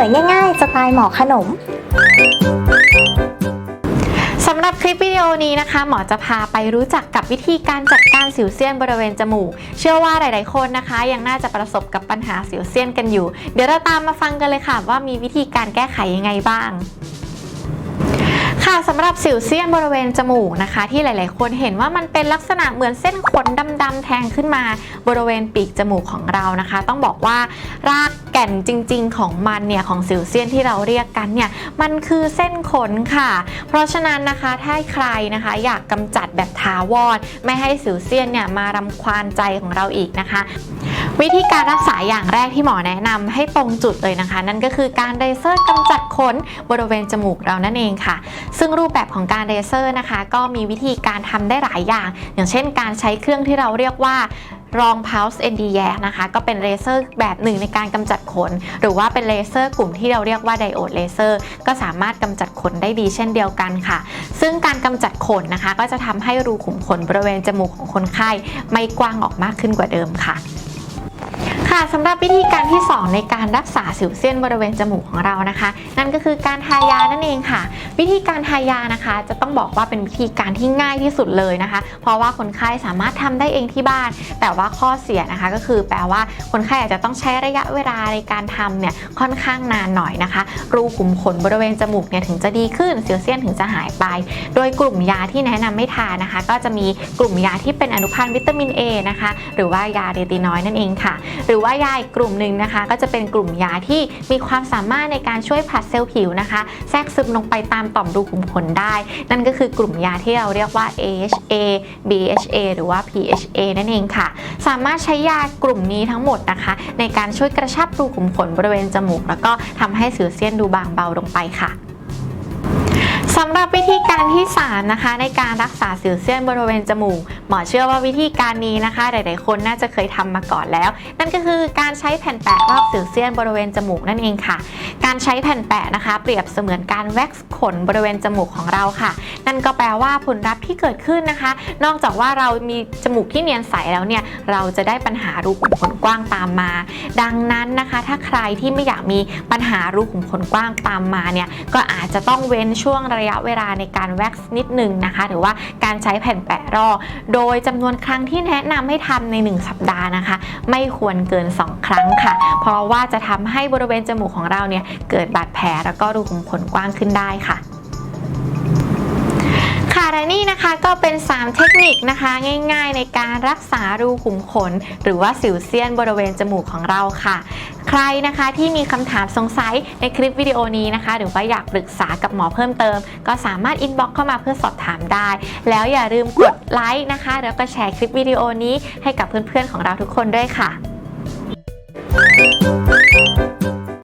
หมอขนมสำหรับคลิปวิดีโอนี้นะคะ หมอจะพาไปรู้จักกับวิธีการจัดการสิวเซียนบริเวณจมูก เชื่อว่าหลาย ๆ คนนะคะ ยังน่าจะประสบกับปัญหาสิวเซียนกันอยู่ เดี๋ยวเราตามมาฟังกันเลยค่ะ ว่ามีวิธีการแก้ไขยังไงบ้าง ค่ะสำหรับสิวเซียนบริเวณจมูกนะคะ ที่หลาย ๆ คนเห็นว่ามันเป็นลักษณะเหมือนเส้นขนดำๆแทงขึ้นมาบริเวณปีกจมูกของเรานะคะ ต้องบอกว่ารากแก่นจริง ๆ ของมันเนี่ยของสิวเซียนที่เราเรียกกันเนี่ยมันคือเส้นขนค่ะ เพราะฉะนั้นนะคะถ้าใครนะคะอยากกำจัดแบบถาวรไม่ให้สิวเซียนเนี่ยมารำควานใจของเราอีกนะคะ วิธีการรักษาอย่างแรกที่หมอแนะนำให้ตรงจุดเลยนะคะ นั่นก็คือการเลเซอร์กำจัดขนบริเวณจมูกเรานั่นเองค่ะ ซึ่งรูปแบบของการเลเซอร์นะคะ ก็มีวิธีการทำได้หลายอย่าง อย่างเช่น การใช้เครื่องที่เราเรียกว่ารอง pulse ND y a g นะคะ ก็เป็นเลเซอร์แบบหนึ่งในการกำจัดขน หรือว่าเป็นเลเซอร์กลุ่มที่เราเรียกว่าไดโอดเลเซอร์ก็สามารถกำจัดขนได้ดีเช่นเดียวกันค่ะ ซึ่งการกำจัดขนนะคะ ก็จะทำให้รูขุมขนบริเวณจมูกของคนไข้ไม่กว้างออกมากขึ้นกว่าเดิมค่ะ ค่ะสำหรับวิธีการที่ 2 ในการรักษาสิวเซียนบริเวณจมูกของเรานะคะ นั่นก็คือการทายานั่นเองค่ะ วิธีการทายานะคะ จะต้องบอกว่าเป็นวิธีการที่ง่ายที่สุดเลยนะคะ เพราะว่าคนไข้สามารถทำได้เองที่บ้าน แต่ว่าข้อเสียนะคะก็คือแปลว่าคนไข้อาจจะต้องใช้ระยะเวลาในการทำเนี่ยค่อนข้างนานหน่อยนะคะ รูขุมขนบริเวณจมูกเนี่ยถึงจะดีขึ้นสิวเซียนถึงจะหายไป โดยกลุ่มยาที่แนะนำไม่ทานนะคะ ก็จะมีกลุ่มยาที่เป็นอนุพันธ์วิตามิน A นะคะหรือว่ายาเรตินอยด์นั่นเองค่ะ หรือว่ายาอีกกลุ่มหนึ่งนะคะ ก็จะเป็นกลุ่มยาที่มีความสามารถในการช่วยผลัดเซลล์ผิวนะคะ แทรกซึมลงไปตามต่อมรูขุมขนได้ นั่นก็คือกลุ่มยาที่เราเรียกว่า AHA BHA หรือว่า PHA นั่นเองค่ะ สามารถใช้ยากลุ่มนี้ทั้งหมดนะคะ ในการช่วยกระชับรูขุมขนบริเวณจมูก แล้วก็ทำให้สิวเซียนดูบางเบาลงไปค่ะสำหรับวิธีการที่ 3 นะคะ ในการรักษาสิวเซียนบริเวณจมูก หมอเชื่อว่าวิธีการนี้นะคะ หลาย ๆ คนน่าจะเคยทำมาก่อนแล้ว นั่นก็คือการใช้แผ่นแปะรอบสิวเซียนบริเวณจมูกนั่นเองค่ะ การใช้แผ่นแปะนะคะ เปรียบเสมือนการแว็กซ์ขนบริเวณจมูกของเราค่ะ นั่นก็แปลว่าผลลัพธ์ที่เกิดขึ้นนะคะ นอกจากว่าเรามีจมูกที่เนียนใสแล้วเนี่ยเราจะได้ปัญหารูขุมขนกว้างตามมา ดังนั้นนะคะ ถ้าใครที่ไม่อยากมีปัญหารูขุมขนกว้างตามมาเนี่ยก็อาจจะต้องเว้นช่วงระยะเวลาในการแว็กซ์นิดนึงนะคะหรือว่าการใช้แผ่นแปะรอบโดยจำนวนครั้งที่แนะนำให้ทำใน 1 สัปดาห์นะคะ ไม่ควรเกิน 2 ครั้งค่ะ เพราะว่าจะทำให้บริเวณจมูกของเราเนี่ยเกิดบาดแผลแล้วก็รูขุมขนกว้างขึ้นได้ค่ะค่ะและ นี่นะคะก็เป็น 3 เทคนิคนะคะ ง่ายๆ ในการรักษารูขุมขน หรือว่าสิวเซียนบริเวณจมูกของเราค่ะ ใครนะคะที่มีคำถามสงสัยในคลิปวิดีโอนี้นะคะ หรือว่าอยากปรึกษากับหมอเพิ่มเติม ก็สามารถอินบ็อกซ์เข้ามาเพื่อสอบถามได้ แล้วอย่าลืมกดไลค์นะคะ แล้วก็แชร์คลิปวิดีโอนี้ให้กับเพื่อนๆของเราทุกคนด้วยค่ะ